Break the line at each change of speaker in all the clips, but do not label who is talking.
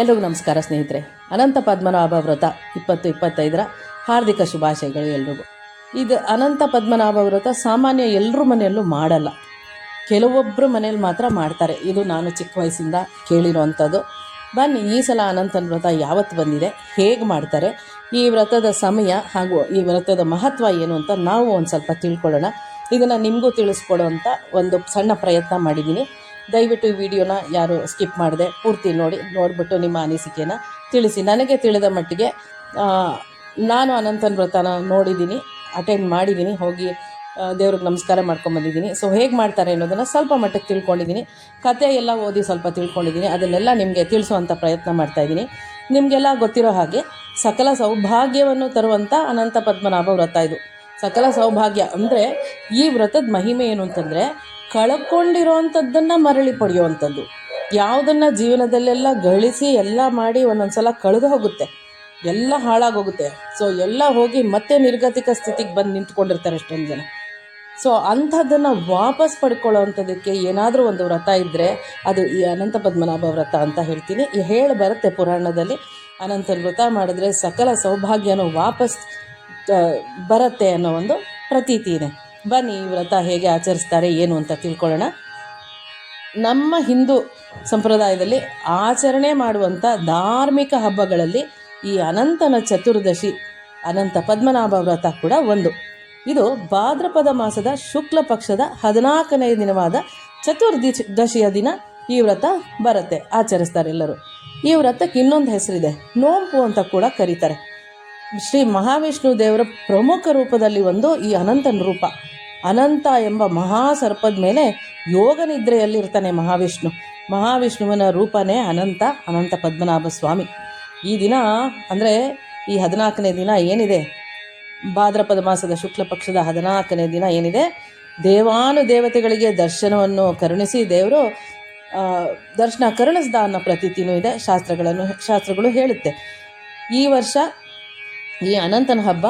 ಎಲ್ರಿಗೂ ನಮಸ್ಕಾರ ಸ್ನೇಹಿತರೆ. ಅನಂತ ಪದ್ಮನಾಭ ವ್ರತ ಇಪ್ಪತ್ತು ಇಪ್ಪತ್ತೈದರ ಹಾರ್ದಿಕ ಶುಭಾಶಯಗಳು ಎಲ್ರಿಗೂ. ಇದು ಅನಂತ ಪದ್ಮನಾಭ ವ್ರತ ಸಾಮಾನ್ಯ ಎಲ್ಲರ ಮನೆಯಲ್ಲೂ ಮಾಡಲ್ಲ. ಕೆಲವೊಬ್ಬರ ಮನೇಲಿ ಮಾತ್ರ ಮಾಡ್ತಾರೆ. ಇದು ನಾನು ಚಿಕ್ಕ ವಯಸ್ಸಿಂದ ಕೇಳಿರೋವಂಥದ್ದು. ಬನ್ನಿ, ಈ ಸಲ ಅನಂತನ ವ್ರತ ಯಾವತ್ತು ಬಂದಿದೆ? ಹೇಗೆ ಮಾಡ್ತಾರೆ? ಈ ವ್ರತದ ಸಮಯ ಹಾಗೂ ಈ ವ್ರತದ ಮಹತ್ವ ಏನು ಅಂತ ನಾವು ಒಂದು ಸ್ವಲ್ಪ ತಿಳ್ಕೊಳ್ಳೋಣ. ಇದನ್ನು ನಿಮಗೂ ತಿಳಿಸ್ಕೊಡೋವಂಥ ಒಂದು ಸಣ್ಣ ಪ್ರಯತ್ನ ಮಾಡಿದ್ದೀನಿ. ದಯವಿಟ್ಟು ಈ ವಿಡಿಯೋನ ಯಾರು ಸ್ಕಿಪ್ ಮಾಡಿದೆ ಪೂರ್ತಿ ನೋಡಿ, ನೋಡಿಬಿಟ್ಟು ನಿಮ್ಮ ಅನಿಸಿಕೆನ ತಿಳಿಸಿ. ನನಗೆ ತಿಳಿದ ಮಟ್ಟಿಗೆ ನಾನು ಅನಂತನ ವ್ರತನ ನೋಡಿದ್ದೀನಿ ಅಟೆಂಡ್ ಮಾಡಿದ್ದೀನಿ, ಹೋಗಿ ದೇವ್ರಿಗೆ ನಮಸ್ಕಾರ ಮಾಡ್ಕೊಂಬಂದಿದ್ದೀನಿ. ಸೊ ಹೇಗೆ ಮಾಡ್ತಾರೆ ಅನ್ನೋದನ್ನು ಸ್ವಲ್ಪ ಮಟ್ಟಕ್ಕೆ ತಿಳ್ಕೊಂಡಿದ್ದೀನಿ. ಕತೆ ಎಲ್ಲ ಓದಿ ಸ್ವಲ್ಪ ತಿಳ್ಕೊಂಡಿದ್ದೀನಿ. ಅದನ್ನೆಲ್ಲ ನಿಮಗೆ ತಿಳಿಸುವಂಥ ಪ್ರಯತ್ನ ಮಾಡ್ತಾಯಿದ್ದೀನಿ ನಿಮಗೆಲ್ಲ ಗೊತ್ತಿರೋ ಹಾಗೆ, ಸಕಲ ಸೌಭಾಗ್ಯವನ್ನು ತರುವಂಥ ಅನಂತ ಪದ್ಮನಾಭ ವ್ರತ ಇದು. ಸಕಲ ಸೌಭಾಗ್ಯ ಅಂದರೆ ಈ ವ್ರತದ ಮಹಿಮೆ ಏನು ಅಂತಂದರೆ ಕಳ್ಕೊಂಡಿರೋವಂಥದ್ದನ್ನು ಮರಳಿ ಪಡೆಯುವಂಥದ್ದು. ಯಾವುದನ್ನು ಜೀವನದಲ್ಲೆಲ್ಲ ಗಳಿಸಿ ಎಲ್ಲ ಮಾಡಿ ಒಂದೊಂದು ಸಲ ಕಳೆದು ಹೋಗುತ್ತೆ. ಎಲ್ಲ ಹಾಳಾಗೋಗುತ್ತೆ. ಸೊ ಎಲ್ಲ ಹೋಗಿ ಮತ್ತೆ ನಿರ್ಗತಿಕ ಸ್ಥಿತಿಗೆ ಬಂದು ನಿಂತ್ಕೊಂಡಿರ್ತಾರೆ ಅಷ್ಟೊಂದು ಜನ. ಸೊ ಅಂಥದ್ದನ್ನು ವಾಪಸ್ ಪಡ್ಕೊಳ್ಳೋವಂಥದ್ದಕ್ಕೆ ಏನಾದರೂ ಒಂದು ವ್ರತ ಇದ್ದರೆ ಅದು ಈ ಅನಂತ ಪದ್ಮನಾಭ ವ್ರತ ಅಂತ ಹೇಳ್ತೀನಿ. ಹೇಳಿ ಬರುತ್ತೆ ಪುರಾಣದಲ್ಲಿ. ಅನಂತ ವ್ರತ ಮಾಡಿದ್ರೆ ಸಕಲ ಸೌಭಾಗ್ಯನೂ ವಾಪಸ್ ಬರುತ್ತೆ ಅನ್ನೋ ಒಂದು ಪ್ರತೀತಿ ಇದೆ. ಬನ್ನಿ ವ್ರತ ಹೇಗೆ ಆಚರಿಸ್ತಾರೆ, ಏನು ಅಂತ ತಿಳ್ಕೊಳ್ಳೋಣ. ನಮ್ಮ ಹಿಂದೂ ಸಂಪ್ರದಾಯದಲ್ಲಿ ಆಚರಣೆ ಮಾಡುವಂಥ ಧಾರ್ಮಿಕ ಹಬ್ಬಗಳಲ್ಲಿ ಈ ಅನಂತನ ಚತುರ್ದಶಿ, ಅನಂತ ಪದ್ಮನಾಭ ವ್ರತ ಕೂಡ ಒಂದು. ಇದು ಭಾದ್ರಪದ ಮಾಸದ ಶುಕ್ಲ ಪಕ್ಷದ ಹದಿನಾಲ್ಕನೇ ದಿನವಾದ ಚತುರ್ದಶಿ ದಶಿಯ ದಿನ ಈ ವ್ರತ ಬರುತ್ತೆ, ಆಚರಿಸ್ತಾರೆ ಎಲ್ಲರೂ. ಈ ವ್ರತಕ್ಕೆ ಇನ್ನೊಂದು ಹೆಸರಿದೆ, ನೋಂಪು ಅಂತ ಕೂಡ ಕರೀತಾರೆ. ಶ್ರೀ ಮಹಾವಿಷ್ಣು ದೇವರ ಪ್ರಮುಖ ರೂಪದಲ್ಲಿ ಒಂದು ಈ ಅನಂತನ ರೂಪ. ಅನಂತ ಎಂಬ ಮಹಾಸರ್ಪದ ಮೇಲೆ ಯೋಗ ನಿದ್ರೆಯಲ್ಲಿರ್ತಾನೆ ಮಹಾವಿಷ್ಣು. ಮಹಾವಿಷ್ಣುವಿನ ರೂಪನೇ ಅನಂತ ಅನಂತ ಪದ್ಮನಾಭ ಸ್ವಾಮಿ. ಈ ದಿನ ಅಂದರೆ ಈ ಹದಿನಾಲ್ಕನೇ ದಿನ ಏನಿದೆ? ಭಾದ್ರಪದ ಮಾಸದ ಶುಕ್ಲ ಪಕ್ಷದ ಹದಿನಾಲ್ಕನೇ ದಿನ ಏನಿದೆ? ದೇವಾನು ದೇವತೆಗಳಿಗೆ ದರ್ಶನವನ್ನು ಕರುಣಿಸಿ ದೇವರು ದರ್ಶನ ಕರುಣಿಸ್ದ ಅನ್ನೋ ಪ್ರತೀತಿನೂ ಇದೆ, ಶಾಸ್ತ್ರಗಳನ್ನು, ಶಾಸ್ತ್ರಗಳು ಹೇಳುತ್ತೆ. ಈ ವರ್ಷ ಈ ಅನಂತನ ಹಬ್ಬ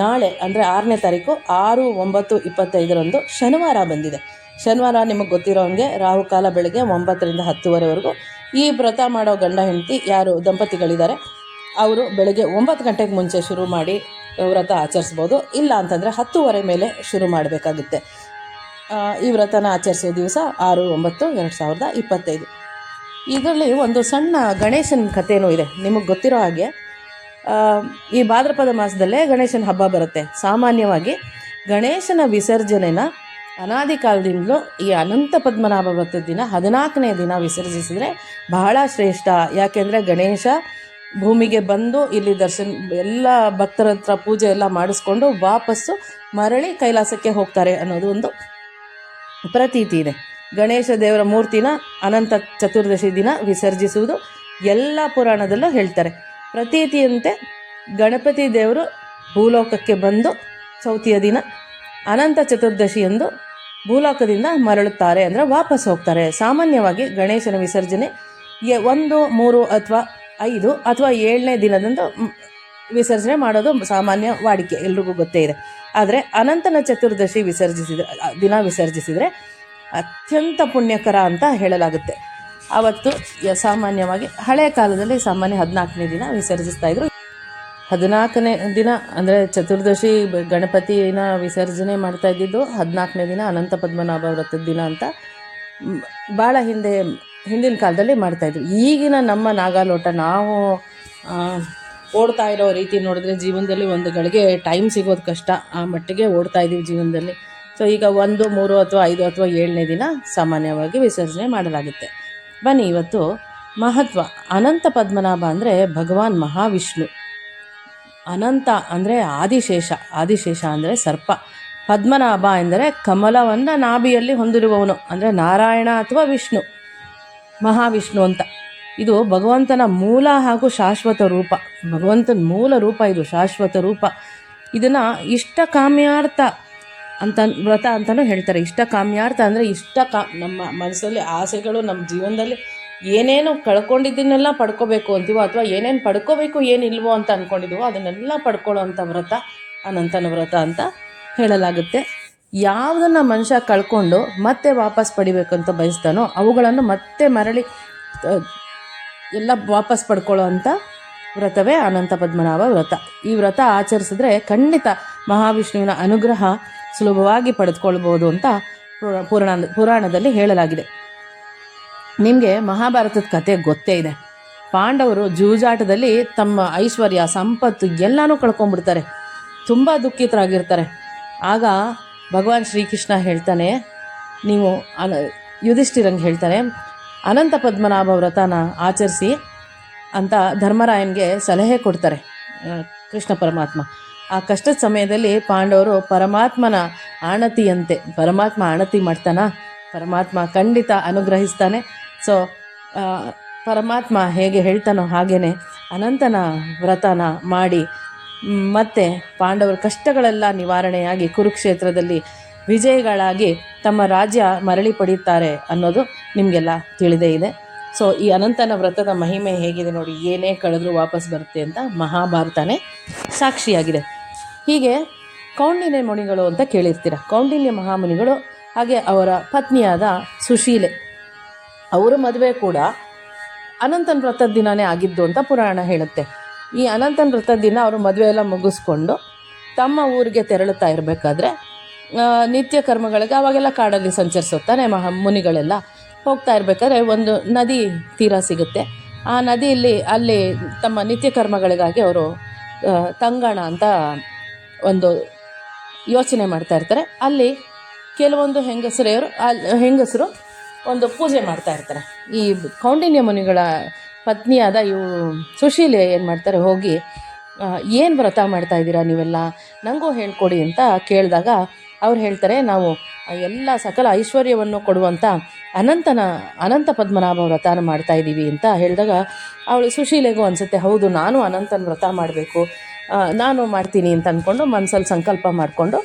ನಾಳೆ, ಅಂದರೆ ಆರನೇ ತಾರೀಕು ಆರು ಒಂಬತ್ತು ಇಪ್ಪತ್ತೈದರಂದು ಶನಿವಾರ ಬಂದಿದೆ. ಶನಿವಾರ ನಿಮಗೆ ಗೊತ್ತಿರೋ ಹಂಗೆ ರಾಹುಕಾಲ ಬೆಳಗ್ಗೆ ಒಂಬತ್ತರಿಂದ ಹತ್ತುವರೆವರೆಗೂ ಈ ವ್ರತ ಮಾಡೋ ಗಂಡ ಹೆಂಡತಿ ಯಾರು ದಂಪತಿಗಳಿದ್ದಾರೆ, ಅವರು ಬೆಳಗ್ಗೆ ಒಂಬತ್ತು ಗಂಟೆಗೆ ಮುಂಚೆ ಶುರು ಮಾಡಿ ವ್ರತ ಆಚರಿಸ್ಬೋದು. ಇಲ್ಲ ಅಂತಂದರೆ ಹತ್ತುವರೆ ಮೇಲೆ ಶುರು ಮಾಡಬೇಕಾಗುತ್ತೆ. ಈ ವ್ರತನ ಆಚರಿಸೋ ದಿವಸ ಆರು ಒಂಬತ್ತು ಎರಡು ಸಾವಿರದ ಇಪ್ಪತ್ತೈದು. ಇದರಲ್ಲಿ ಒಂದು ಸಣ್ಣ ಗಣೇಶನ ಕಥೆನೂ ಇದೆ. ನಿಮಗೆ ಗೊತ್ತಿರೋ ಹಾಗೆ ಈ ಭಾದ್ರಪದ ಮಾಸದಲ್ಲೇ ಗಣೇಶನ ಹಬ್ಬ ಬರುತ್ತೆ. ಸಾಮಾನ್ಯವಾಗಿ ಗಣೇಶನ ವಿಸರ್ಜನೆನ ಅನಾದಿ ಕಾಲದಿಂದಲೂ ಈ ಅನಂತ ಪದ್ಮನಾಭ ವ್ರತದ ದಿನ, ಹದಿನಾಲ್ಕನೇ ದಿನ ವಿಸರ್ಜಿಸಿದರೆ ಬಹಳ ಶ್ರೇಷ್ಠ. ಯಾಕೆಂದರೆ ಗಣೇಶ ಭೂಮಿಗೆ ಬಂದು ಇಲ್ಲಿ ದರ್ಶನ, ಎಲ್ಲ ಭಕ್ತರ ಹತ್ರ ಪೂಜೆ ಎಲ್ಲ ಮಾಡಿಸ್ಕೊಂಡು ವಾಪಸ್ಸು ಮರಳಿ ಕೈಲಾಸಕ್ಕೆ ಹೋಗ್ತಾರೆ ಅನ್ನೋದು ಒಂದು ಪ್ರತೀತಿ ಇದೆ. ಗಣೇಶ ದೇವರ ಮೂರ್ತಿನ ಅನಂತ ಚತುರ್ದಶಿ ದಿನ ವಿಸರ್ಜಿಸುವುದು ಎಲ್ಲ ಪುರಾಣದಲ್ಲೂ ಹೇಳ್ತಾರೆ. ಪ್ರತೀತಿಯಂತೆ ಗಣಪತಿ ದೇವರು ಭೂಲೋಕಕ್ಕೆ ಬಂದು ಚೌತಿಯ ದಿನ ಅನಂತ ಚತುರ್ದಶಿಯಂದು ಭೂಲೋಕದಿಂದ ಮರಳುತ್ತಾರೆ ಅಂದರೆ ವಾಪಸ್ ಹೋಗ್ತಾರೆ. ಸಾಮಾನ್ಯವಾಗಿ ಗಣೇಶನ ವಿಸರ್ಜನೆ ಒಂದು, ಮೂರು ಅಥವಾ ಐದು ಅಥವಾ ಏಳನೇ ದಿನದಂದು ವಿಸರ್ಜನೆ ಮಾಡೋದು ಸಾಮಾನ್ಯ ವಾಡಿಕೆ, ಎಲ್ರಿಗೂ ಗೊತ್ತೇ ಇದೆ. ಆದರೆ ಅನಂತನ ಚತುರ್ದಶಿ ವಿಸರ್ಜಿಸಿದ ದಿನ ವಿಸರ್ಜಿಸಿದರೆ ಅತ್ಯಂತ ಪುಣ್ಯಕರ ಅಂತ ಹೇಳಲಾಗುತ್ತೆ. ಆವತ್ತು ಯ- ಸಾಮಾನ್ಯವಾಗಿ ಹಳೆಯ ಕಾಲದಲ್ಲಿ ಸಾಮಾನ್ಯ ಹದಿನಾಲ್ಕನೇ ದಿನ ವಿಸರ್ಜಿಸ್ತಾ ಇದ್ರು. ಹದಿನಾಲ್ಕನೇ ದಿನ ಅಂದರೆ ಚತುರ್ದಶಿ ಗಣಪತಿನ ವಿಸರ್ಜನೆ ಮಾಡ್ತಾ ಇದ್ದಿದ್ದು ಹದಿನಾಲ್ಕನೇ ದಿನ ಅನಂತ ಪದ್ಮನಾಭ ವ್ರತದ ದಿನ ಅಂತ ಭಾಳ ಹಿಂದೆ, ಹಿಂದಿನ ಕಾಲದಲ್ಲಿ ಮಾಡ್ತಾಯಿದ್ರು ಈಗಿನ ನಮ್ಮ ನಾಗಾಲೋಟ ನಾವು ಓಡ್ತಾ ಇರೋ ರೀತಿ ನೋಡಿದ್ರೆ ಜೀವನದಲ್ಲಿ ಒಂದು ಗಳಿಗೆ ಟೈಮ್ ಸಿಗೋದು ಕಷ್ಟ. ಆ ಮಟ್ಟಿಗೆ ಓಡ್ತಾ ಇದ್ದೀವಿ ಜೀವನದಲ್ಲಿ. ಸೊ ಈಗ ಒಂದು, ಮೂರು ಅಥವಾ ಐದು ಅಥವಾ ಏಳನೇ ದಿನ ಸಾಮಾನ್ಯವಾಗಿ ವಿಸರ್ಜನೆ ಮಾಡಲಾಗುತ್ತೆ. ಬನ್ನಿ, ಇವತ್ತು ಮಹತ್ವ. ಅನಂತ ಪದ್ಮನಾಭ ಅಂದರೆ ಭಗವಾನ್ ಮಹಾವಿಷ್ಣು. ಅನಂತ ಅಂದರೆ ಆದಿಶೇಷ. ಆದಿಶೇಷ ಅಂದರೆ ಸರ್ಪ. ಪದ್ಮನಾಭ ಎಂದರೆ ಕಮಲವನ್ನು ನಾಭಿಯಲ್ಲಿ ಹೊಂದಿರುವವನು. ಅಂದರೆ ನಾರಾಯಣ ಅಥವಾ ವಿಷ್ಣು. ಮಹಾವಿಷ್ಣು ಅಂತ. ಇದು ಭಗವಂತನ ಮೂಲ ಹಾಗೂ ಶಾಶ್ವತ ರೂಪ. ಭಗವಂತನ ಮೂಲ ರೂಪ ಇದು ಶಾಶ್ವತ ರೂಪ. ಇದನ್ನು ಇಷ್ಟ ಕಾಮ್ಯಾರ್ಥ ಅಂತ ವ್ರತ ಅಂತಲೂ ಹೇಳ್ತಾರೆ. ಇಷ್ಟ ಕಾಮ್ಯಾರ್ಥ ಅಂದರೆ ಇಷ್ಟ ಕಾ ನಮ್ಮ ಮನಸ್ಸಲ್ಲಿ ಆಸೆಗಳು, ನಮ್ಮ ಜೀವನದಲ್ಲಿ ಏನೇನು ಕಳ್ಕೊಂಡಿದ್ದನ್ನೆಲ್ಲ ಪಡ್ಕೋಬೇಕು ಅಂತೀವೋ ಅಥವಾ ಏನೇನು ಪಡ್ಕೋಬೇಕು, ಏನಿಲ್ವೋ ಅಂತ ಅಂದ್ಕೊಂಡಿದ್ದೀವೋ ಅದನ್ನೆಲ್ಲ ಪಡ್ಕೊಳ್ಳೋ ಅಂಥ ವ್ರತ ಅನಂತನ ವ್ರತ ಅಂತ ಹೇಳಲಾಗುತ್ತೆ. ಯಾವುದನ್ನು ಮನುಷ್ಯ ಕಳ್ಕೊಂಡು ಮತ್ತೆ ವಾಪಸ್ ಪಡಿಬೇಕಂತ ಬಯಸ್ತಾನೋ ಅವುಗಳನ್ನು ಮತ್ತೆ ಮರಳಿ ಎಲ್ಲ ವಾಪಸ್ ಪಡ್ಕೊಳ್ಳೋ ಅಂಥ ವ್ರತವೇ ಅನಂತ ಪದ್ಮನಾಭ ವ್ರತ. ಈ ವ್ರತ ಆಚರಿಸಿದ್ರೆ ಖಂಡಿತ ಮಹಾವಿಷ್ಣುವಿನ ಅನುಗ್ರಹ ಸುಲಭವಾಗಿ ಪಡೆದುಕೊಳ್ಬೋದು ಅಂತ ಪುರ- ಪುರಾಣ ಪುರಾಣದಲ್ಲಿ ಹೇಳಲಾಗಿದೆ. ನಿಮಗೆ ಮಹಾಭಾರತದ ಕತೆ ಗೊತ್ತೇ ಇದೆ. ಪಾಂಡವರು ಜೂಜಾಟದಲ್ಲಿ ತಮ್ಮ ಐಶ್ವರ್ಯ, ಸಂಪತ್ತು ಎಲ್ಲನೂ ಕಳ್ಕೊಂಡ್ಬಿಡ್ತಾರೆ. ತುಂಬ ದುಃಖಿತರಾಗಿರ್ತಾರೆ. ಆಗ ಭಗವಾನ್ ಶ್ರೀಕೃಷ್ಣ ಹೇಳ್ತಾನೆ, ನೀವು ಅನ ಯುಧಿಷ್ಠಿರಂಗೆ ಹೇಳ್ತಾನೆ, ಅನಂತ ಪದ್ಮನಾಭ ವ್ರತನ ಆಚರಿಸಿ ಅಂತ ಧರ್ಮರಾಯನಿಗೆ ಸಲಹೆ ಕೊಡ್ತಾರೆ ಕೃಷ್ಣ ಪರಮಾತ್ಮ. ಆ ಕಷ್ಟದ ಸಮಯದಲ್ಲಿ ಪಾಂಡವರು ಪರಮಾತ್ಮನ ಆಣತಿಯಂತೆ, ಪರಮಾತ್ಮ ಆಣತಿ ಮಾಡ್ತಾನ? ಪರಮಾತ್ಮ ಖಂಡಿತ ಅನುಗ್ರಹಿಸ್ತಾನೆ. ಸೊ ಪರಮಾತ್ಮ ಹೇಗೆ ಹೇಳ್ತಾನೋ ಹಾಗೇ ಅನಂತನ ವ್ರತನ ಮಾಡಿ ಮತ್ತೆ ಪಾಂಡವರ ಕಷ್ಟಗಳೆಲ್ಲ ನಿವಾರಣೆಯಾಗಿ ಕುರುಕ್ಷೇತ್ರದಲ್ಲಿ ವಿಜಯಗಳಾಗಿ ತಮ್ಮ ರಾಜ್ಯ ಮರಳಿ ಪಡೆಯುತ್ತಾರೆ ಅನ್ನೋದು ನಿಮಗೆಲ್ಲ ತಿಳಿದೇ ಇದೆ. ಸೊ ಈ ಅನಂತನ ವ್ರತದ ಮಹಿಮೆ ಹೇಗಿದೆ ನೋಡಿ, ಏನೇ ಕಳೆದ್ರೂ ವಾಪಸ್ ಬರುತ್ತೆ ಅಂತ ಮಹಾಭಾರತನೇ ಸಾಕ್ಷಿಯಾಗಿದೆ. ಹೀಗೆ ಕೌಂಡಿನ್ಯ ಮುನಿಗಳು ಅಂತ ಕೇಳಿರ್ತೀರ. ಕೌಂಡಿನ್ಯ ಮಹಾಮುನಿಗಳು, ಹಾಗೆ ಅವರ ಪತ್ನಿಯಾದ ಸುಶೀಲೆ. ಅವರ ಮದುವೆ ಕೂಡ ಅನಂತನ ವ್ರತದ ದಿನವೇ ಆಗಿದ್ದು ಅಂತ ಪುರಾಣ ಹೇಳುತ್ತೆ. ಈ ಅನಂತನ ವ್ರತದ ದಿನ ಅವರು ಮದುವೆ ಎಲ್ಲ ಮುಗಿಸ್ಕೊಂಡು ತಮ್ಮ ಊರಿಗೆ ತೆರಳುತ್ತಾ ಇರಬೇಕಾದ್ರೆ ನಿತ್ಯ ಕರ್ಮಗಳಿಗೆ ಅವಾಗೆಲ್ಲ ಕಾಡಲ್ಲಿ ಸಂಚರಿಸುತ್ತಾನೆ ಮಹಾ ಮುನಿಗಳೆಲ್ಲ. ಹೋಗ್ತಾ ಇರಬೇಕಾದ್ರೆ ಒಂದು ನದಿ ತೀರ ಸಿಗುತ್ತೆ. ಆ ನದಿಯಲ್ಲಿ ಅಲ್ಲಿ ತಮ್ಮ ನಿತ್ಯ ಕರ್ಮಗಳಿಗಾಗಿ ಅವರು ತಂಗಣ ಅಂತ ಒಂದು ಯೋಚನೆ ಮಾಡ್ತಾ ಇರ್ತಾರೆ. ಅಲ್ಲಿ ಕೆಲವೊಂದು ಹೆಂಗಸರೆಯವರು ಅಲ್ಲಿ ಹೆಂಗಸರು ಒಂದು ಪೂಜೆ ಮಾಡ್ತಾ ಇರ್ತಾರೆ. ಈ ಕೌಂಡಿನ್ಯ ಮುನಿಗಳ ಪತ್ನಿಯಾದ ಇವು ಸುಶೀಲೆ ಏನು ಮಾಡ್ತಾರೆ, ಹೋಗಿ ಏನು ವ್ರತ ಮಾಡ್ತಾ ಇದ್ದೀರಾ ನೀವೆಲ್ಲ? ನನಗೂ ಹೇಳ್ಕೊಡಿ ಅಂತ ಕೇಳಿದಾಗ ಅವ್ರು ಹೇಳ್ತಾರೆ, ನಾವು ಎಲ್ಲ ಸಕಲ ಐಶ್ವರ್ಯವನ್ನು ಕೊಡುವಂಥ ಅನಂತನ, ಅನಂತ ಪದ್ಮನಾಭ ವ್ರತನ ಮಾಡ್ತಾ ಇದ್ದೀವಿ ಅಂತ ಹೇಳಿದಾಗ, ಅವಳು ಸುಶೀಲೆಗೂ ಅನಿಸುತ್ತೆ, ಹೌದು, ನಾನು ಅನಂತನ ವ್ರತ ಮಾಡಬೇಕು. ನಾನು ಮಾಡ್ತೀನಿ ಅಂತ ಅಂದ್ಕೊಂಡು ಮನಸ್ಸಲ್ಲಿ ಸಂಕಲ್ಪ ಮಾಡಿಕೊಂಡು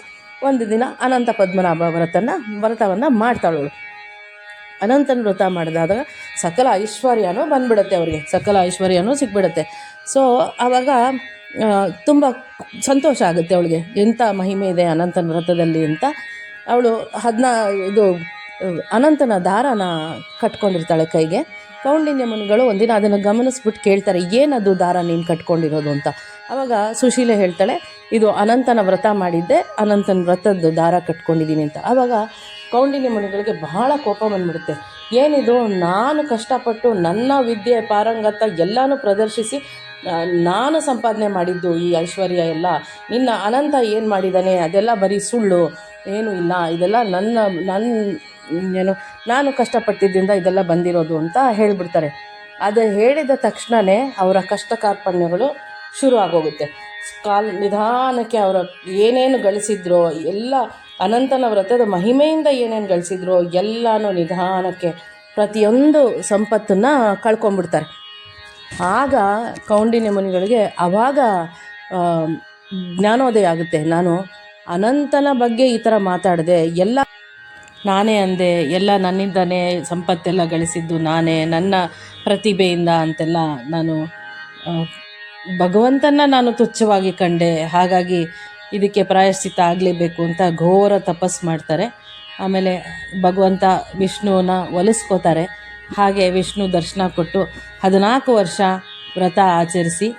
ಒಂದು ದಿನ ಅನಂತ ಪದ್ಮನಾಭ ವ್ರತನ, ವ್ರತವನ್ನು ಮಾಡ್ತಾಳವಳು. ಅನಂತನ ವ್ರತ ಮಾಡಿದಾಗ ಸಕಲ ಐಶ್ವರ್ಯನೂ ಬಂದ್ಬಿಡುತ್ತೆ ಅವರಿಗೆ. ಸಕಲ ಐಶ್ವರ್ಯನೂ ಸಿಕ್ಬಿಡುತ್ತೆ ಸೊ ಆವಾಗ ತುಂಬ ಸಂತೋಷ ಆಗುತ್ತೆ ಅವಳಿಗೆ. ಎಂಥ ಮಹಿಮೆ ಇದೆ ಅನಂತನ ವ್ರತದಲ್ಲಿ ಅಂತ. ಅವಳು ಹದಿನಾ, ಇದು, ಅನಂತನ ದಾರನ ಕಟ್ಕೊಂಡಿರ್ತಾಳೆ ಕೈಗೆ. ಕೌಂಡಿನ್ಯ ಮುನಿಗಳು ಒಂದಿನ ಅದನ್ನು ಗಮನಿಸ್ಬಿಟ್ಟು ಕೇಳ್ತಾರೆ, ಏನದು ದಾರ ನೀನು ಕಟ್ಕೊಂಡಿರೋದು? ಅಂತ. ಆವಾಗ ಸುಶೀಲೆ ಹೇಳ್ತಾಳೆ, ಇದು ಅನಂತನ ವ್ರತ ಮಾಡಿದ್ದೆ, ಅನಂತನ ವ್ರತದ್ದು ದಾರ ಕಟ್ಕೊಂಡಿದ್ದೀನಿ ಅಂತ. ಆವಾಗ ಕೌಂಡಿನಿ ಮುನಿಗಳಿಗೆ ಬಹಳ ಕೋಪ ಬಂದ್ಬಿಡುತ್ತೆ. ಏನಿದು? ನಾನು ಕಷ್ಟಪಟ್ಟು ನನ್ನ ವಿದ್ಯೆ, ಪಾರಂಗತ ಎಲ್ಲನೂ ಪ್ರದರ್ಶಿಸಿ ನಾನು ಸಂಪಾದನೆ ಮಾಡಿದ್ದು ಈ ಐಶ್ವರ್ಯ ಎಲ್ಲ, ನಿನ್ನ ಅನಂತ ಏನು ಮಾಡಿದ್ದಾನೆ ಅದೆಲ್ಲ ಬರೀ ಸುಳ್ಳು, ಏನೂ ಇಲ್ಲ. ಇದೆಲ್ಲ ನನ್ನ ನನ್ನ ಏನು, ನಾನು ಕಷ್ಟಪಟ್ಟಿದ್ದರಿಂದ ಇದೆಲ್ಲ ಬಂದಿರೋದು ಅಂತ ಹೇಳಿಬಿಡ್ತಾರೆ. ಅದು ಹೇಳಿದ ತಕ್ಷಣವೇ ಅವರ ಕಷ್ಟ ಕಾರ್ಪಣ್ಯಗಳು ಶುರು ಆಗೋಗುತ್ತೆ ಕಾಲ್ ನಿಧಾನಕ್ಕೆ ಅವರ ಏನೇನು ಗಳಿಸಿದ್ರೋ, ಎಲ್ಲ ಅನಂತನ ವ್ರತದ ಮಹಿಮೆಯಿಂದ ಏನೇನು ಗಳಿಸಿದ್ರೋ, ಎಲ್ಲನೂ ನಿಧಾನಕ್ಕೆ ಪ್ರತಿಯೊಂದು ಸಂಪತ್ತನ್ನು ಕಳ್ಕೊಂಡ್ಬಿಡ್ತಾರೆ. ಆಗ ಕೌಂಡಿನ್ಯ ಮುನಿಗಳಿಗೆ ಆವಾಗ ಜ್ಞಾನೋದಯ ಆಗುತ್ತೆ. ನಾನು ಅನಂತನ ಬಗ್ಗೆ ಈ ಥರ ಮಾತಾಡಿದೆ, ಎಲ್ಲ ನಾನೇ ಅಂದೆ, ಎಲ್ಲ ನನ್ನಿಂದನೇ ಸಂಪತ್ತೆಲ್ಲ ಗಳಿಸಿದ್ದು ನಾನೇ, ನನ್ನ ಪ್ರತಿಭೆಯಿಂದ ಅಂತೆಲ್ಲ ನಾನು ಭಗವಂತನ ನಾನು ತುಚ್ಛವಾಗಿ ಕಂಡೆ. ಹಾಗಾಗಿ ಇದಕ್ಕೆ ಪ್ರಾಯಶ್ಚಿತ್ತ ಆಗಲೇಬೇಕು ಅಂತ ಘೋರ ತಪಸ್ ಮಾಡ್ತಾರೆ. ಆಮೇಲೆ ಭಗವಂತ ವಿಷ್ಣುವನ್ನ ಒಲಿಸ್ಕೋತಾರೆ. ಹಾಗೆ ವಿಷ್ಣು ದರ್ಶನ ಕೊಟ್ಟು ಹದಿನಾಲ್ಕು ವರ್ಷ ವ್ರತ ಆಚರಿಸಿ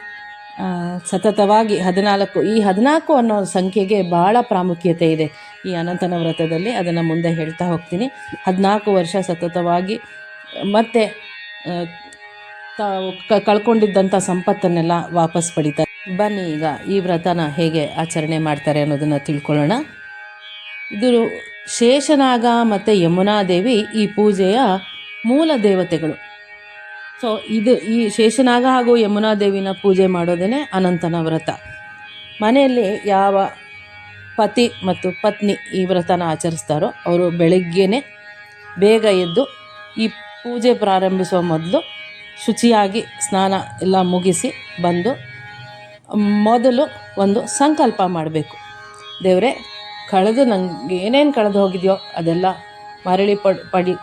ಸತತವಾಗಿ ಹದಿನಾಲ್ಕು, ಈ ಹದಿನಾಲ್ಕು ಅನ್ನೋ ಸಂಖ್ಯೆಗೆ ಭಾಳ ಪ್ರಾಮುಖ್ಯತೆ ಇದೆ ಈ ಅನಂತನ ವ್ರತದಲ್ಲಿ. ಅದನ್ನು ಮುಂದೆ ಹೇಳ್ತಾ ಹೋಗ್ತೀನಿ. ಹದಿನಾಲ್ಕು ವರ್ಷ ಸತತವಾಗಿ ಮತ್ತೆ ತಾವು ಕಳ್ಕೊಂಡಿದ್ದಂಥ ಸಂಪತ್ತನ್ನೆಲ್ಲ ವಾಪಸ್ ಪಡಿತಾರೆ ಬನ್ನಿ ಈಗ ಈ ವ್ರತನ ಹೇಗೆ ಆಚರಣೆ ಮಾಡ್ತಾರೆ ಅನ್ನೋದನ್ನು ತಿಳ್ಕೊಳ್ಳೋಣ. ಇದು ಶೇಷನಾಗ ಮತ್ತು ಯಮುನಾದೇವಿ ಈ ಪೂಜೆಯ ಮೂಲ ದೇವತೆಗಳು. ಸೊ ಇದು ಈ ಶೇಷನಾಗ ಹಾಗೂ ಯಮುನಾದೇವಿನ ಪೂಜೆ ಮಾಡೋದೇ ಅನಂತನ ವ್ರತ. ಮನೆಯಲ್ಲಿ ಯಾವ ಪತಿ ಮತ್ತು ಪತ್ನಿ ಈ ವ್ರತನ ಆಚರಿಸ್ತಾರೋ, ಅವರು ಬೆಳಗ್ಗೆನೆ ಬೇಗ ಎದ್ದು ಈ ಪೂಜೆ ಪ್ರಾರಂಭಿಸುವ ಮೊದಲು ಶುಚಿಯಾಗಿ ಸ್ನಾನ ಎಲ್ಲ ಮುಗಿಸಿ ಬಂದು, ಮೊದಲು ಒಂದು ಸಂಕಲ್ಪ ಮಾಡಬೇಕು. ದೇವರೇ, ಕಳೆದು ನಂಗೆ ಏನೇನು ಕಳೆದು ಹೋಗಿದೆಯೋ ಅದೆಲ್ಲ ಮರಳಿ ಪಡ್, ಪಡಿ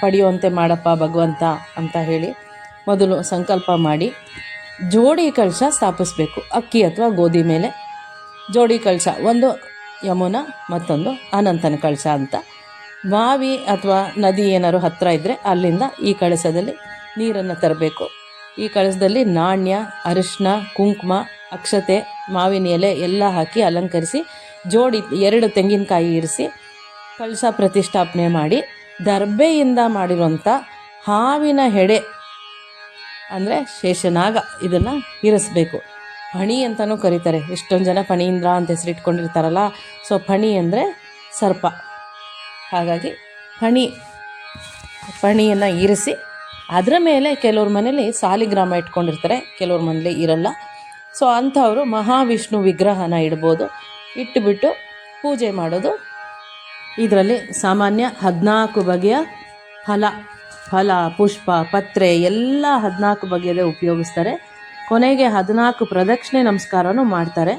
ಪಡೆಯುವಂತೆ ಮಾಡಪ್ಪ ಭಗವಂತ ಅಂತ ಹೇಳಿ ಮೊದಲು ಸಂಕಲ್ಪ ಮಾಡಿ, ಜೋಡಿ ಕಳಶ ಸ್ಥಾಪಿಸಬೇಕು. ಅಕ್ಕಿ ಅಥವಾ ಗೋಧಿ ಮೇಲೆ ಜೋಡಿ ಕಳಶ, ಒಂದು ಯಮುನಾ, ಮತ್ತೊಂದು ಅನಂತನ ಕಳಶ ಅಂತ. ಬಾವಿ ಅಥವಾ ನದಿ ಏನಾದ್ರು ಹತ್ತಿರ ಇದ್ದರೆ ಅಲ್ಲಿಂದ ಈ ಕಳಶದಲ್ಲಿ ನೀರನ್ನು ತರಬೇಕು. ಈ ಕಳಸದಲ್ಲಿ ನಾಣ್ಯ ಅರಿಶಿನ ಕುಂಕುಮ, ಅಕ್ಷತೆ, ಮಾವಿನ ಎಲೆ ಎಲ್ಲ ಹಾಕಿ ಅಲಂಕರಿಸಿ, ಜೋಡಿ ಎರಡು ತೆಂಗಿನಕಾಯಿ ಇರಿಸಿ, ಕಳಸ ಪ್ರತಿಷ್ಠಾಪನೆ ಮಾಡಿ ದರ್ಬೆಯಿಂದ ಮಾಡಿರುವಂಥ ಹಾವಿನ ಹೆಡೆ, ಅಂದರೆ ಶೇಷನಾಗ, ಇದನ್ನು ಇರಿಸ್ಬೇಕು. ಫಣಿ ಅಂತಲೂ ಕರೀತಾರೆ. ಎಷ್ಟೊಂದು ಜನ ಫಣೀಂದ್ರ ಅಂತ ಹೆಸರಿಟ್ಕೊಂಡಿರ್ತಾರಲ್ಲ, ಸೊ ಫಣಿ ಅಂದರೆ ಸರ್ಪ. ಹಾಗಾಗಿ ಫಣಿ, ಫಣಿಯನ್ನು ಇರಿಸಿ ಅದರ ಮೇಲೆ ಕೆಲವ್ರ ಮನೇಲಿ ಸಾಲಿಗ್ರಾಮ ಇಟ್ಕೊಂಡಿರ್ತಾರೆ, ಕೆಲವ್ರ ಮನೇಲಿ ಇರಲ್ಲ. ಸೊ ಅಂಥವರು ಮಹಾವಿಷ್ಣು ವಿಗ್ರಹನ ಇಡ್ಬೋದು. ಇಟ್ಟುಬಿಟ್ಟು ಪೂಜೆ ಮಾಡೋದು. ಇದರಲ್ಲಿ ಸಾಮಾನ್ಯ ಹದಿನಾಲ್ಕು ಬಗೆಯ ಫಲ ಫಲ, ಪುಷ್ಪ, ಪತ್ರೆ ಎಲ್ಲ ಹದಿನಾಲ್ಕು ಬಗೆಯದೇ ಉಪಯೋಗಿಸ್ತಾರೆ. ಕೊನೆಗೆ ಹದಿನಾಲ್ಕು ಪ್ರದಕ್ಷಿಣೆ ನಮಸ್ಕಾರವೂ ಮಾಡ್ತಾರೆ.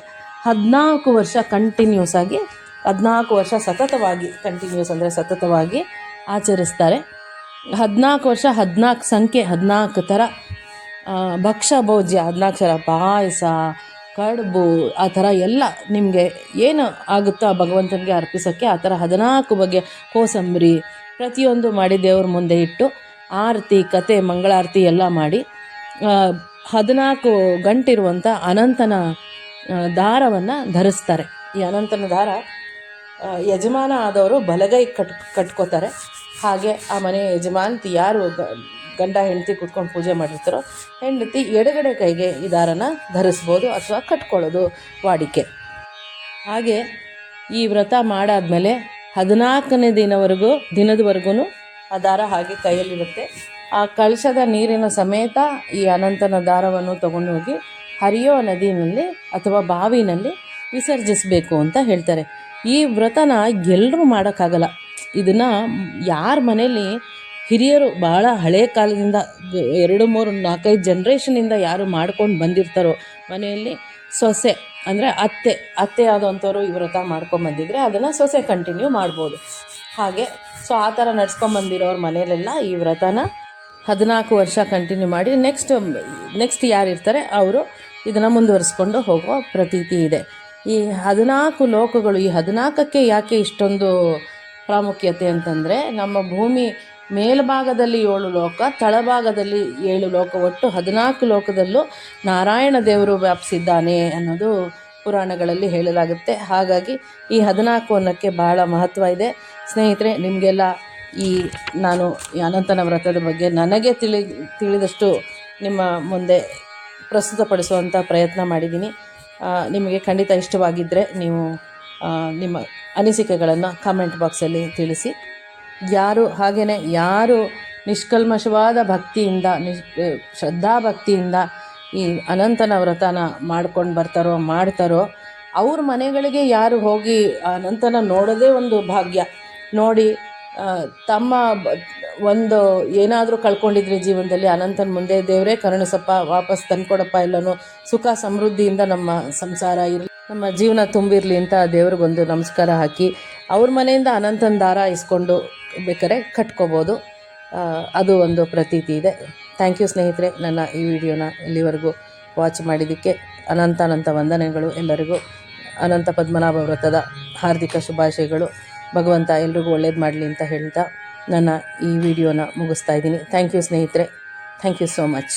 ಹದಿನಾಲ್ಕು ವರ್ಷ ಕಂಟಿನ್ಯೂಸ್ ಆಗಿ, ಹದಿನಾಲ್ಕು ವರ್ಷ ಸತತವಾಗಿ ಕಂಟಿನ್ಯೂಸ್ ಅಂದರೆ ಸತತವಾಗಿ ಆಚರಿಸ್ತಾರೆ. ಹದಿನಾಲ್ಕು ವರ್ಷ, ಹದಿನಾಲ್ಕು ಸಂಖ್ಯೆ, ಹದಿನಾಲ್ಕು ಥರ ಭಕ್ಷ್ಯ ಭೋಜ್ಯ, ಹದಿನಾಲ್ಕು ಥರ ಪಾಯಸ, ಕಡುಬು, ಆ ಥರ ಎಲ್ಲ ನಿಮಗೆ ಏನು ಆಗುತ್ತೋ ಆ ಭಗವಂತನಿಗೆ ಅರ್ಪಿಸೋಕ್ಕೆ ಆ ಥರ ಹದಿನಾಲ್ಕು ಬಗೆಯ ಕೋಸಂಬರಿ ಪ್ರತಿಯೊಂದು ಮಾಡಿ ದೇವ್ರ ಮುಂದೆ ಇಟ್ಟು ಆರತಿ, ಕತೆ, ಮಂಗಳಾರತಿ ಎಲ್ಲ ಮಾಡಿ ಹದಿನಾಲ್ಕು ಗಂಟಿರುವಂಥ ಅನಂತನ ದಾರವನ್ನು ಧರಿಸ್ತಾರೆ. ಈ ಅನಂತನ ದಾರ ಯಜಮಾನ ಆದವರು ಬಲಗೈ ಕಟ್, ಕಟ್ಕೋತಾರೆ. ಹಾಗೆ ಆ ಮನೆ ಯಜಮಾನ್ತಿ ಯಾರು ಗಂಡ ಹೆಂಡತಿ ಕೂತ್ಕೊಂಡು ಪೂಜೆ ಮಾಡಿರ್ತಾರೋ, ಹೆಂಡತಿ ಎಡಗಡೆ ಕೈಗೆ ಈ ದಾರನ ಧರಿಸ್ಬೋದು ಅಥವಾ ಕಟ್ಕೊಳ್ಳೋದು ವಾಡಿಕೆ. ಹಾಗೆ ಈ ವ್ರತ ಮಾಡಾದ್ಮೇಲೆ ಹದಿನಾಲ್ಕನೇ ದಿನವರೆಗೂ ದಿನದವರೆಗೂ ಆ ದಾರ ಹಾಗೆ ಕೈಯಲ್ಲಿರುತ್ತೆ. ಆ ಕಳಶದ ನೀರಿನ ಸಮೇತ ಈ ಅನಂತನ ದಾರವನ್ನು ತಗೊಂಡು ಹೋಗಿ ಹರಿಯೋ ನದಿನಲ್ಲಿ ಅಥವಾ ಬಾವಿನಲ್ಲಿ ವಿಸರ್ಜಿಸಬೇಕು ಅಂತ ಹೇಳ್ತಾರೆ. ಈ ವ್ರತನ ಎಲ್ಲರೂ ಮಾಡೋಕ್ಕಾಗಲ್ಲ. ಇದನ್ನು ಯಾರ ಮನೇಲಿ ಹಿರಿಯರು ಭಾಳ ಹಳೆ ಕಾಲದಿಂದ ಎರಡು, ಮೂರು, ನಾಲ್ಕೈದು ಜನ್ರೇಷನಿಂದ ಯಾರು ಮಾಡ್ಕೊಂಡು ಬಂದಿರ್ತಾರೋ, ಮನೆಯಲ್ಲಿ ಸೊಸೆ ಅಂದರೆ ಅತ್ತೆ ಅತ್ತೆ ಆದಂಥವ್ರು ಈ ವ್ರತ ಮಾಡ್ಕೊಂಡು ಬಂದಿದ್ರೆ ಅದನ್ನು ಸೊಸೆ ಕಂಟಿನ್ಯೂ ಮಾಡ್ಬೋದು. ಹಾಗೆ ಸೊ ಆ ಥರ ನಡ್ಸ್ಕೊಂಬಂದಿರೋರ ಮನೆಯಲ್ಲೆಲ್ಲ ಈ ವ್ರತನ ಹದಿನಾಲ್ಕು ವರ್ಷ ಕಂಟಿನ್ಯೂ ಮಾಡಿ ನೆಕ್ಸ್ಟ್ ನೆಕ್ಸ್ಟ್ ಯಾರು ಇರ್ತಾರೆ ಅವರು ಇದನ್ನು ಮುಂದುವರಿಸ್ಕೊಂಡು ಹೋಗೋ ಪ್ರತೀತಿ ಇದೆ. ಈ ಹದಿನಾಲ್ಕು ಲೋಕಗಳು ಈ ಹದಿನಾಲ್ಕಕ್ಕೆ ಯಾಕೆ ಇಷ್ಟೊಂದು ಪ್ರಾಮುಖ್ಯತೆ ಅಂತಂದರೆ ನಮ್ಮ ಭೂಮಿ ಮೇಲ್ಭಾಗದಲ್ಲಿ ಏಳು ಲೋಕ, ತಳಭಾಗದಲ್ಲಿ ಏಳು ಲೋಕ, ಒಟ್ಟು ಹದಿನಾಲ್ಕು ಲೋಕದಲ್ಲೂ ನಾರಾಯಣ ದೇವರು ವ್ಯಾಪಿಸಿದ್ದಾನೆ ಅನ್ನೋದು ಪುರಾಣಗಳಲ್ಲಿ ಹೇಳಲಾಗುತ್ತೆ. ಹಾಗಾಗಿ ಈ ಹದಿನಾಲ್ಕು ಅನ್ನಕ್ಕೆ ಬಹಳ ಮಹತ್ವ ಇದೆ. ಸ್ನೇಹಿತರೆ, ನಿಮಗೆಲ್ಲ ಈ ನಾನು ಅನಂತನ ವ್ರತದ ಬಗ್ಗೆ ನನಗೆ ತಿಳಿ, ತಿಳಿದಷ್ಟು ನಿಮ್ಮ ಮುಂದೆ ಪ್ರಸ್ತುತಪಡಿಸುವಂಥ ಪ್ರಯತ್ನ ಮಾಡಿದ್ದೀನಿ. ನಿಮಗೆ ಖಂಡಿತ ಇಷ್ಟವಾಗಿದ್ದರೆ ನೀವು ನಿಮ್ಮ ಅನಿಸಿಕೆಗಳನ್ನು ಕಾಮೆಂಟ್ ಬಾಕ್ಸಲ್ಲಿ ತಿಳಿಸಿ. ಯಾರು ಹಾಗೆಯೇ ಯಾರು ನಿಷ್ಕಲ್ಮಶವಾದ ಭಕ್ತಿಯಿಂದ, ನಿಷ್ ಶ್ರದ್ಧಾಭಕ್ತಿಯಿಂದ ಈ ಅನಂತನ ವ್ರತನ ಮಾಡ್ಕೊಂಡು ಬರ್ತಾರೋ, ಮಾಡ್ತಾರೋ, ಅವ್ರ ಮನೆಗಳಿಗೆ ಯಾರು ಹೋಗಿ ಅನಂತನ ನೋಡೋದೇ ಒಂದು ಭಾಗ್ಯ. ನೋಡಿ ತಮ್ಮ ಒಂದು ಏನಾದರೂ ಕಳ್ಕೊಂಡಿದ್ರೆ ಜೀವನದಲ್ಲಿ ಅನಂತನ ಮುಂದೆ ದೇವರೇ ಕರುಣಿಸಪ್ಪ, ವಾಪಸ್ ತಂದ್ಕೊಡಪ್ಪ ಎಲ್ಲನೂ ಸುಖ ಸಮೃದ್ಧಿಯಿಂದ ನಮ್ಮ ಸಂಸಾರ ಇರಲಿ. ನಮ್ಮ ಜೀವನ ತುಂಬಿರಲಿ ಅಂತ ದೇವ್ರಿಗೊಂದು ನಮಸ್ಕಾರ ಹಾಕಿ ಅವ್ರ ಮನೆಯಿಂದ ಅನಂತನ ದಾರ ಇಸ್ಕೊಂಡು ಬೇಕಾದ್ರೆ ಕಟ್ಕೋಬೋದು. ಅದು ಒಂದು ಪ್ರತೀತಿ ಇದೆ. ಥ್ಯಾಂಕ್ ಯು ಸ್ನೇಹಿತರೆ, ನನ್ನ ಈ ವಿಡಿಯೋನ ಇಲ್ಲಿವರೆಗೂ ವಾಚ್ ಮಾಡಿದ್ದಕ್ಕೆ ಅನಂತ ಅನಂತ ವಂದನೆಗಳು ಎಲ್ಲರಿಗೂ. ಅನಂತ ಪದ್ಮನಾಭ ವ್ರತದ ಹಾರ್ದಿಕ ಶುಭಾಶಯಗಳು. ಭಗವಂತ ಎಲ್ರಿಗೂ ಒಳ್ಳೇದು ಮಾಡಲಿ ಅಂತ ಹೇಳ್ತಾ ನನ್ನ ಈ ವಿಡಿಯೋನ ಮುಗಿಸ್ತಾ ಇದ್ದೀನಿ. ಥ್ಯಾಂಕ್ ಯು ಸ್ನೇಹಿತರೆ. Thank you so much